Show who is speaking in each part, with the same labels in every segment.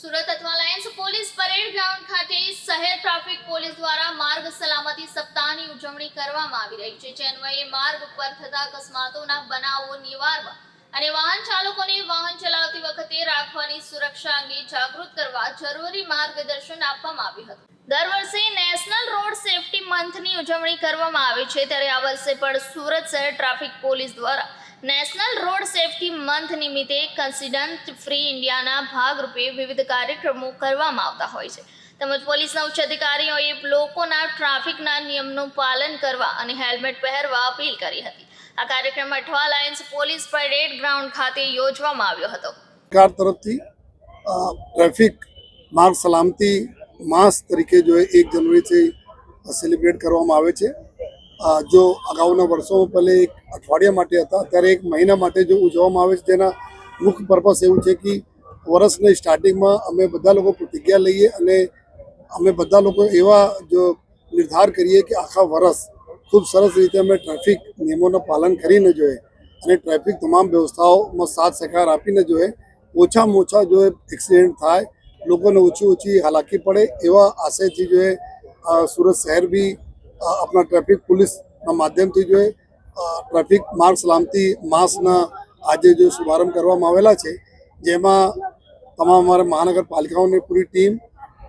Speaker 1: સુરત અથવા Lions police parade ground ખાતે શહેર ટ્રાફિક પોલીસ દ્વારા માર્ગ સલામતી સપ્તાહની ઉજવણી કરવામાં આવી રહી છે. જે અન્વયે માર્ગ પર થતા અકસ્માતોના બનાવો નિવારવા અને વાહન ચાલકોને વાહન ચલાવતી વખતે રાખવાની સુરક્ષા અંગે જાગૃત કરવા જરૂરી માર્ગદર્શન આપવામાં આવ્યું હતું. દર વર્ષે નેશનલ રોડ સેફટી મંથની ઉજવણી કરવામાં આવે છે. ત્યારે આ વર્ષે પણ સુરત શહેર ટ્રાફિક પોલીસ દ્વારા નેશનલ રોડ સેફટી મંથ નિમિત્તે કન્સિડન્ટ ફ્રી ઇન્ડિયાના ભાગરૂપે વિવિધ કાર્યક્રમો કરવામાં આવતા હોય છે. તેમજ પોલીસના ઉચ્ચ અધિકારીઓએ લોકોના ટ્રાફિકના નિયમનું પાલન કરવા અને હેલ્મેટ પહેરવા અપીલ કરી હતી. આ કાર્યક્રમ Athwa Lines police parade ground ખાતે યોજવામાં આવ્યો હતો.
Speaker 2: સરકાર તરફથી ટ્રાફિક માર્ગ સલામતી માસ તરીકે જો એક જનવરીથી સેલિબ્રેટ કરવામાં આવે છે. જો અગાઉના વર્ષોમાં પહેલે એક અઠવાડિયા માટે હતા, ત્યારે એક મહિના માટે જો ઉજવવામાં આવે છે તેના મુખ્ય પર્પસ એવું છે કે વર્ષની સ્ટાર્ટિંગમાં અમે બધા લોકો પ્રતિજ્ઞા લઈએ અને અમે બધા લોકો એવા જો નિર્ધાર કરીએ કે આખા વર્ષ ખૂબ સરસ રીતે અમે ટ્રાફિક નિયમોનું પાલન કરીને જોઈએ અને ટ્રાફિક તમામ વ્યવસ્થાઓમાં સાથ સહકાર આપીને જોઈએ, ઓછામાં ઓછા જો એક્સિડન્ટ થાય, લોકોને ઓછી ઓછી હાલાકી પડે એવા આશયથી જો સુરત શહેર બી આપણા ટ્રાફિક પોલીસના માધ્યમથી જો ટ્રાફિક માર્ગ સલામતી માસના આજે જો શુભારંભ કરવામાં આવેલા છે, જેમાં તમામ અમારા મહાનગરપાલિકાઓની પૂરી ટીમ,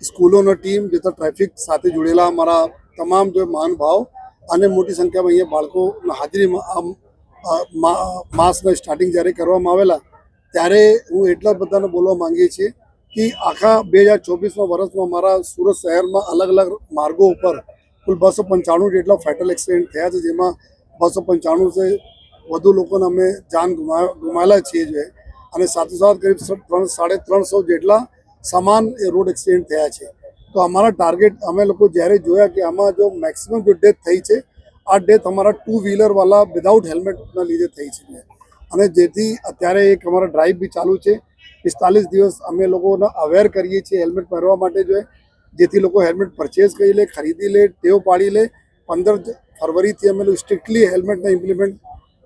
Speaker 2: સ્કૂલોની ટીમ જેતા ટ્રાફિક સાથે જોડેલા અમારા તમામ જો મહાનુભાવ અને મોટી સંખ્યામાં અહીંયા બાળકોના હાજરીમાં માસના સ્ટાર્ટિંગ જ્યારે કરવામાં આવેલા, ત્યારે હું એટલા બધાને બોલવા માંગીએ છીએ કે આખા બે હજાર ચોવીસમાં વર્ષમાં મારા સુરત શહેરમાં અલગ અલગ માર્ગો ઉપર કુલ બસો પંચાણું જેટલા ફેટલ એક્સિડન્ટ થયા છે, જેમાં બસો પંચાણું છે, વધુ લોકોને અમે જાન ગુમા ગુમાયેલા છીએ છે. અને સાથોસાથ કરીબ ત્રણ, સાડે ત્રણસો જેટલા સમાન એ રોડ એક્સિડન્ટ થયા છે. તો અમારા ટાર્ગેટ અમે લોકો જ્યારે જોયા કે આમાં જો મેક્સિમમ જો ડેથ થઈ છે, આ ડેથ અમારા ટુ વ્હીલરવાળા વિધાઉટ હેલ્મેટના લીધે થઈ છે. અને જેથી અત્યારે એક અમારા ડ્રાઈવ બી ચાલુ છે. પિસ્તાલીસ દિવસ અમે લોકોને અવેર કરીએ છીએ હેલ્મેટ પહેરવા માટે જો જેથી લોકો હેલ્મેટ પરચેઝ કરી લે, ખરીદી લે, ટેવ પાડી લે. પંદર ફરવરીથી અમે લોકો સ્ટ્રિક્ટલી હેલ્મેટને ઇમ્પ્લિમેન્ટ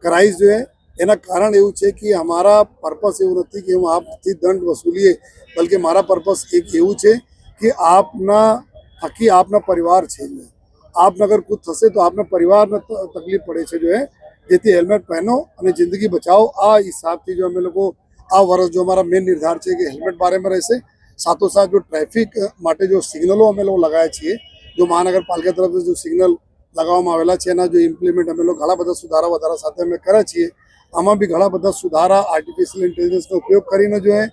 Speaker 2: કરાવી જોઈએ. એના કારણ એવું છે કે અમારા પર્પસ એવું નથી કે હું આપથી દંડ વસૂલીએ, બલકે મારા પર્પસ એક એવું છે કે આપના થકી આપના પરિવાર છે. આપને અગર કુછ થશે તો આપના પરિવારને તકલીફ પડે છે જો હે. જેથી હેલ્મેટ પહેનો અને જિંદગી બચાવો. આ હિસાબથી જો અમે લોકો આ વર્ષ જો અમારા મેન નિર્ધાર છે કે હેલ્મેટ બારેમાં રહેશે સાથોસાથ જો ટ્રાફિક માટે જો સિગ્નલો અમે લોકો લગાવ્યા છીએ જો મહાનગરપાલિકા તરફથી જો સિગ્નલ લગાવવામાં આવેલા છે, એના જો ઇમ્પ્લિમેન્ટ અમે લોકો ઘણા બધા સુધારા વધારા સાથે અમે કર્યા છીએ. આમાં બી ઘણા બધા સુધારા આર્ટિફિશિયલ ઇન્ટેલિજન્સનો ઉપયોગ કરીને જો એ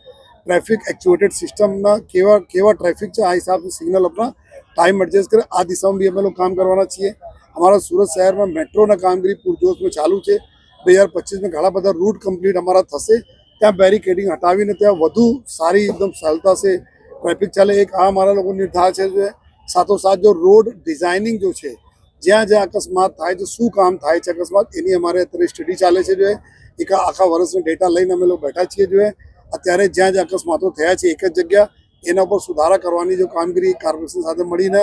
Speaker 2: ટ્રાફિક એક્ચ્યુએટેડ સિસ્ટમના કેવા કેવા ટ્રાફિક છે, આ હિસાબથી સિગ્નલ આપણા ટાઈમ એડજસ્ટ કરે. આ દિશામાં બી અમે લોકો કામ કરવાના છીએ. અમારા સુરત શહેરમાં મેટ્રોના કામગીરી પૂરજોશમાં ચાલુ છે. બે હજાર પચીસમાં ઘણા બધા રૂટ કમ્પ્લીટ અમારા થશે. ત્યાં બેરિકેડિંગ હટાવીને ત્યાં વધુ સારી એકદમ સરળતા છે. ટ્રાફિક ચાલે, એક આ મારા લોકો નિર્ધાર છે જે સાથોસાથ જો રોડ ડિઝાઇનિંગ જો છે, જ્યાં જ્યાં અકસ્માત થાય છે, શું કામ થાય છે અકસ્માત, એની અમારે અત્યારે સ્ટડી ચાલે છે જો. એક આખા વર્ષનો ડેટા લઈને અમે લોકો બેઠા છીએ જો. અત્યારે જ્યાં જ્યાં અકસ્માતો થયા છે, એક જ જગ્યા, એના ઉપર સુધારા કરવાની જો કામગીરી કોર્પોરેશન સાથે મળીને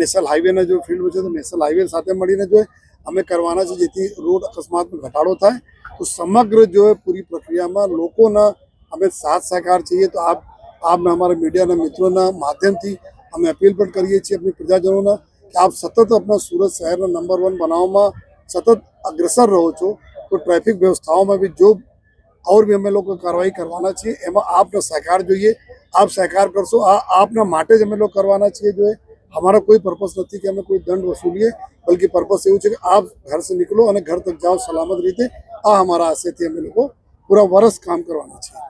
Speaker 2: નેશનલ હાઈવેના જો ફિલ્ડ છે તો નેશનલ હાઈવે સાથે મળીને જો અમે કરવાના છે, જેથી રોડ અકસ્માતમાં ઘટાડો થાય. તો સમગ્ર જો પૂરી પ્રક્રિયામાં લોકોના અમે સાથ સહકાર છીએ, તો આપ, આપને અમારા મીડિયાના મિત્રોના માધ્યમથી અમે અપીલ પણ કરીએ છીએ આપણી પ્રજાજનોના કે આપ સતત આપણા સુરત શહેરને નંબર વન બનાવવામાં સતત અગ્રસર રહો છો. તો ટ્રાફિક વ્યવસ્થાઓમાં બી જો ઓર બી અમે લોકો કાર્યવાહી કરવાના છીએ, એમાં આપનો સહકાર જોઈએ. આપ સહકાર કરશો, આ આપના માટે જ અમે લોકો કરવાના છીએ જો અમારો કોઈ પર્પસ નથી કે અમે કોઈ દંડ વસૂલીએ, બલકી પર્પસ એવું છે કે આપ ઘર સે નીકળો અને ઘર તક જાઓ સલામત રીતે. આ અમારા આશયથી અમે લોકો પૂરા વર્ષ કામ કરવાના છીએ.